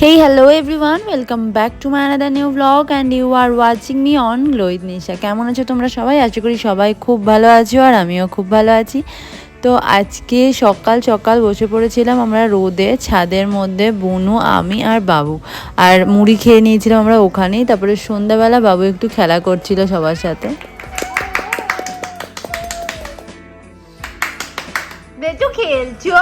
Hey hello everyone welcome back to my another new blog and you are watching me on গ্লোইদ Nisha কেমন আছো তোমরা সবাই? আশা করি সবাই খুব ভালো আছো আর আমিও খুব ভালো আছি। তো আজকে সকাল সকাল বসে পড়েছিলাম আমরা রোদে, ছাদের মধ্যে বনু, আমি আর বাবু। আর মুড়ি খেয়ে নিয়েছিলাম আমরা ওখানেই। তারপরে সন্ধ্যাবেলা বাবু একটু খেলা করছিল সবার সাথে। খেলছো?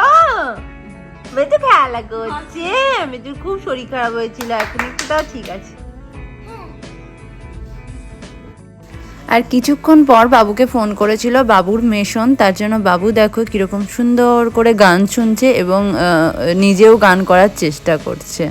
মেয়েতো খেলা করছে মেয়েটোর খুব শরীর খারাপ হয়েছিল, এখন একটু তাও ঠিক আছে। আর কিছুক্ষণ পর বাবুকে ফোন করেছিল, বাবুর মেশন, তার জন্য বাবু দেখো কীরকম সুন্দর করে গান শুনছে এবং নিজেও গান করার চেষ্টা করছে।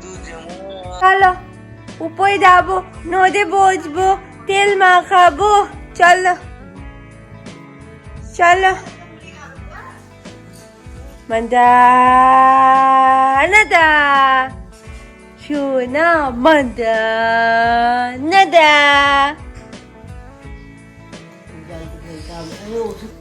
তুঝে চলো উপরে যাব নদে বসবো তেল মাখাবো চলো। চলো। মন্দা নদা শোনা মন্দা নদা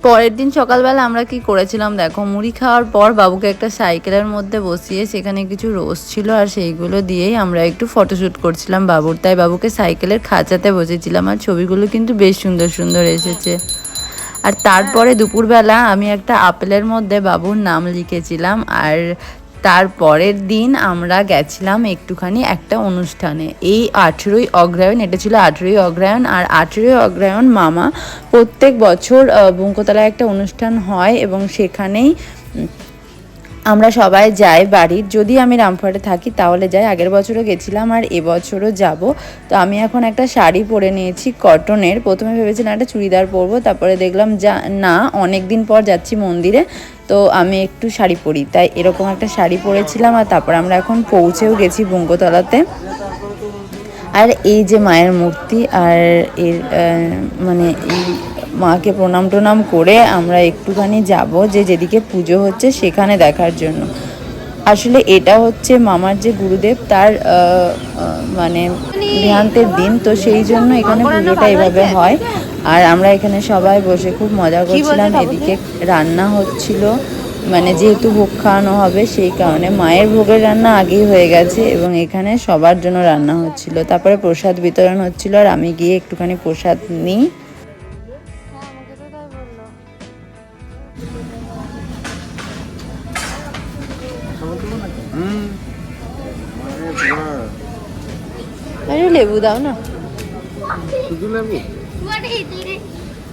পরের দিন সকালবেলা আমরা কি করেছিলাম দেখো, মুড়ি খাওয়ার পর বাবুকে একটা সাইকেলের মধ্যে বসিয়ে সেখানে কিছু রোজ ছিল আর সেইগুলো দিয়েই আমরা একটু ফটোশ্যুট করছিলাম বাবুর। তাই বাবুকে সাইকেলের খাঁচাতে বসেছিলাম আর ছবিগুলো কিন্তু বেশ সুন্দর সুন্দর এসেছে। আর তারপরে দুপুরবেলা আমি একটা আপেলের মধ্যে বাবুর নাম লিখেছিলাম, আর তারপরের দিন আমরা গেছিলাম একটুখানি একটা অনুষ্ঠানে। এই আঠেরোই অগ্রায়ণ এটা ছিল আঠেরোই অগ্রায়ণ আর আঠেরোই অগ্রায়ণ মামা প্রত্যেক বছর বঙ্কতলায় একটা অনুষ্ঠান হয় এবং সেখানেই আমরা সবাই যাই বাড়ির। যদি আমি রামপুরহাটে থাকি, তাহলে যাই। আগের বছরও গেছিলাম আর এবছরও যাব। তো আমি এখন একটা শাড়ি পরে নিয়েছি কটনের। প্রথমে ভেবেছিলাম একটা চুড়িদার পরবো, তারপরে দেখলাম যা, না অনেক দিন পর যাচ্ছি মন্দিরে। তো আমি একটু শাড়ি পরি। তাই এরকম একটা শাড়ি পরেছিলাম আর তারপর আমরা এখন পৌঁছেও গেছি বুঙ্গতলাতে। আর এই যে মায়ের মূর্তি আর এর মানে এই মাকে প্রণাম টনাম করে আমরা একটুখানি যাব যে যেদিকে পুজো হচ্ছে সেখানে দেখার জন্য। আসলে এটা হচ্ছে মামার যে গুরুদেব তার মানে দেহান্তের দিন তো সেই জন্য এখানে পুজোটা এভাবে হয়। আর আমরা এখানে সবাই বসে খুব মজা করছিলাম। এদিকে রান্না হচ্ছিল মানে যেহেতু ভোগ খাওয়ানো হবে সেই কারণে মায়ের ভোগের রান্না আগেই হয়ে গেছে এবং এখানে সবার জন্য রান্না হচ্ছিল। তারপরে প্রসাদ বিতরণ হচ্ছিল আর আমি গিয়ে একটুখানি প্রসাদ নিই। আরে লেবু দাও না।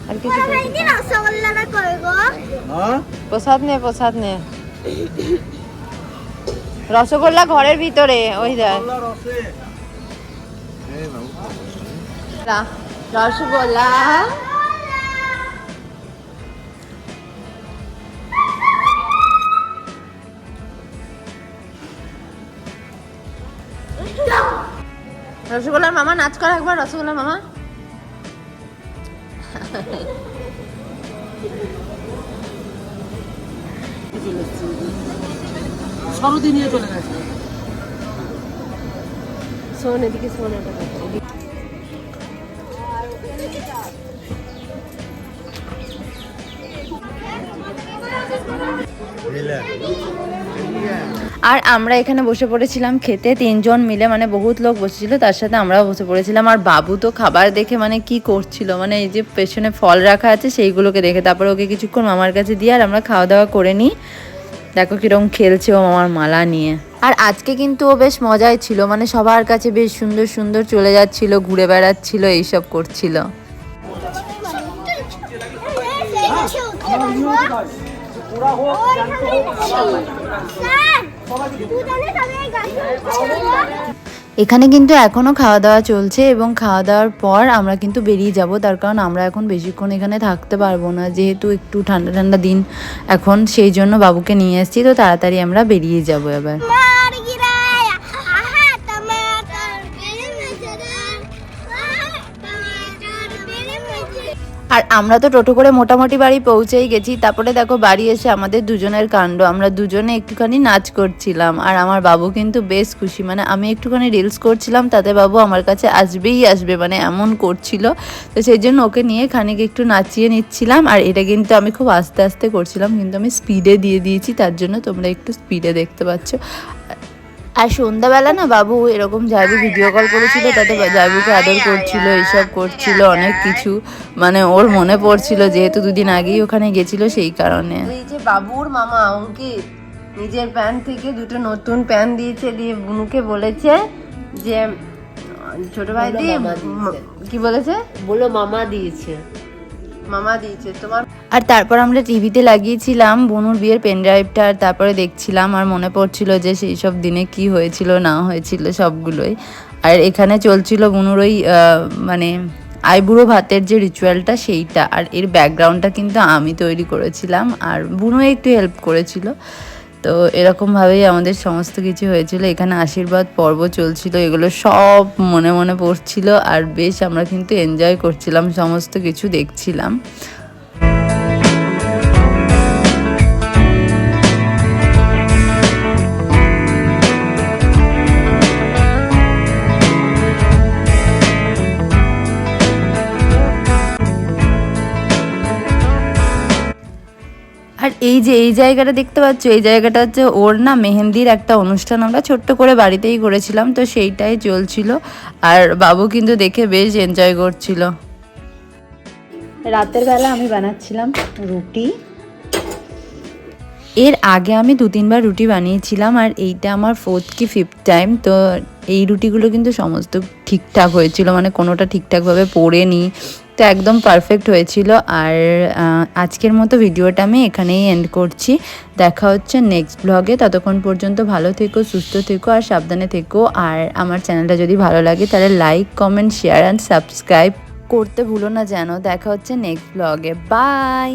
আর কিছু ভাইটি রসগোল্লাটা কই গো প্রসাদ নে প্রসাদ নে। রসগোল্লা ঘরের ভিতরে ওই দেখ। রসগোল্লা। রসগোল্লার মামা নাচ করা একবার রসগোল্লার মামা। সরদি নিয়ে চলে গেছে। শোন এদিকে এটা আর আমরা এখানে বসে পড়েছিলাম খেতে, তিনজন মিলে মানে বহুত লোক বসেছিল, তার সাথে আমরাও বসে পড়েছিলাম। আর বাবু তো খাবার দেখে মানে কি করছিল মানে এই যে পেছনে ফল রাখা আছে সেইগুলোকে দেখে তারপরে ওকে কিছুক্ষণ মামার কাছে দিয়ে আর আমরা খাওয়া দাওয়া করে নিই। দেখো কীরকম খেলছে ও মামার মালা নিয়ে। আর আজকে কিন্তু ও বেশ মজাই ছিল মানে সবার কাছে বেশ সুন্দর সুন্দর চলে যাচ্ছিল, ঘুরে বেড়াচ্ছিল, এইসব করছিল। স্যার দুজনে এখানে কিন্তু এখনও খাওয়া দাওয়া চলছে এবং খাওয়া দাওয়ার পর আমরা কিন্তু বেরিয়ে যাব। তার কারণ আমরা এখন বেশিক্ষণ এখানে থাকতে পারব না। যেহেতু একটু ঠান্ডা ঠান্ডা দিন এখন, সেই জন্য বাবুকে নিয়ে আসছি তো তাড়াতাড়ি আমরা বেরিয়ে যাব এবার। আর আমরা তো টোটো করে মোটামুটি বাড়ি পৌঁছেই গেছি। তারপরে দেখো বাড়ি এসে আমাদের দুজনের কাণ্ড। আমরা দুজনে একটুখানি নাচ করছিলাম আর আমার বাবু কিন্তু বেশ খুশি। মানে আমি একটুখানি রিলস করছিলাম, তাতে বাবু আমার কাছে আসবেই আসবে মানে এমন করছিল। তো সেই জন্য ওকে নিয়ে খানিক একটু নাচিয়ে নিচ্ছিলাম আর এটা কিন্তু আমি খুব আস্তে আস্তে করছিলাম, কিন্তু আমি স্পিডে দিয়ে দিয়েছি, তার জন্য তোমরা একটু স্পিডে দেখতে পাচ্ছ। আর সন্ধ্যাবেলা না বাবু এরকম জাইবু ভিডিও কল করেছিল তাতে জাইবুকে আদর করছিল এইসব করছিল অনেক কিছু। মানে ওর মনে পড়ছিল যেহেতু দুদিন আগেই ওখানে গেছিল সেই কারণে। এই যে বাবুর মামা অঙ্কিত নিজের প্যান্ট থেকে দুটো নতুন প্যান্ট দিয়েছে দিয়ে বুনুকে বলেছে যে ছোট ভাই দি কি বলেছে? বলো মামা দিয়েছে। মামা দিয়েছে। তোমার আর তারপর আমরা টিভিতে লাগিয়েছিলাম বনুর বিয়ের পেন ড্রাইভটা আর তারপরে দেখছিলাম আর মনে পড়ছিল যে সেই সব দিনে কি হয়েছিল, না হয়েছিল সবগুলোই। আর এখানে চলছিল বনুর ওই মানে আইবুড়ো ভাতের যে রিচুয়ালটা সেইটা। আর এর ব্যাকগ্রাউন্ডটা কিন্তু আমি তৈরি করেছিলাম। আর বুনু একটু হেল্প করেছিল। তো এরকমভাবেই আমাদের সমস্ত কিছু হয়েছিল। এখানে আশীর্বাদ পর্ব চলছিল, এগুলো সব মনে মনে পড়ছিল আর বেশ আমরা কিন্তু এনজয় করছিলাম, সমস্ত কিছু দেখছিলাম। এই যে, এই জায়গাটা দেখতে পাচ্ছ, এই জায়গাটা হচ্ছে ওর না মেহেন্দির একটা অনুষ্ঠান। আমরা ছোট্ট করে বাড়িতেই করেছিলাম, তো সেইটাই চলছিল। আর বাবু কিন্তু দেখে বেশ এনজয় করছিল। রাতের বেলা আমি বানাচ্ছিলাম রুটি। এর আগে আমি দু তিনবার রুটি বানিয়েছিলাম আর এইটা আমার ফোর্থ কি ফিফথ টাইম তো এই রুটিগুলো কিন্তু সমস্ত ঠিকঠাক হয়েছিল মানে কোনোটা ঠিকঠাকভাবে পড়েনি। তো একদম পারফেক্ট হয়েছিল আর আজকের মতো ভিডিওটা আমি এখানেই এন্ড করছি। দেখা হচ্ছে নেক্সট ব্লগে ততক্ষণ পর্যন্ত ভালো থেকো, সুস্থ থেকো আর সাবধানে থেকো। আর আমার চ্যানেলটা যদি ভালো লাগে, তাহলে like comment share and subscribe করতে ভুলো না যেন। দেখা হচ্ছে নেক্সট ব্লগে বাই